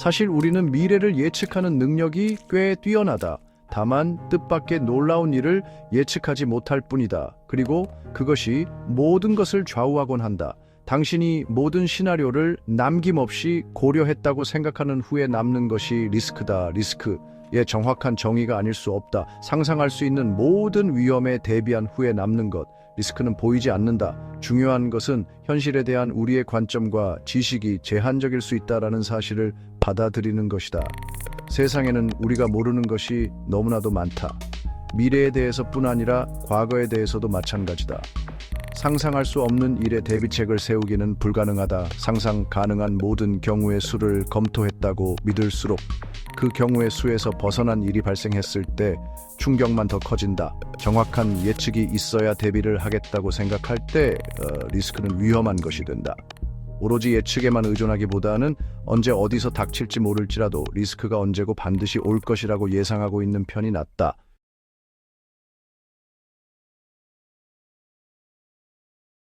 사실 우리는 미래를 예측하는 능력이 꽤 뛰어나다. 다만 뜻밖의 놀라운 일을 예측하지 못할 뿐이다. 그리고 그것이 모든 것을 좌우하곤 한다. 당신이 모든 시나리오를 남김없이 고려했다고 생각하는 후에 남는 것이 리스크다. 리스크 의 정확한 정의가 아닐 수 없다. 상상할 수 있는 모든 위험에 대비한 후에 남는 것. 리스크는 보이지 않는다. 중요한 것은 현실에 대한 우리의 관점과 지식이 제한적일 수 있다라는 사실을 받아들이는 것이다. 세상에는 우리가 모르는 것이 너무나도 많다. 미래에 대해서뿐 아니라 과거에 대해서도 마찬가지다. 상상할 수 없는 일의 대비책을 세우기는 불가능하다. 상상 가능한 모든 경우의 수를 검토했다고 믿을수록 그 경우의 수에서 벗어난 일이 발생했을 때 충격만 더 커진다. 정확한 예측이 있어야 대비를 하겠다고 생각할 때 어, 리스크는 위험한 것이 된다. 오로지 예측에만 의존하기보다는 언제 어디서 닥칠지 모를지라도 리스크가 언제고 반드시 올 것이라고 예상하고 있는 편이 낫다.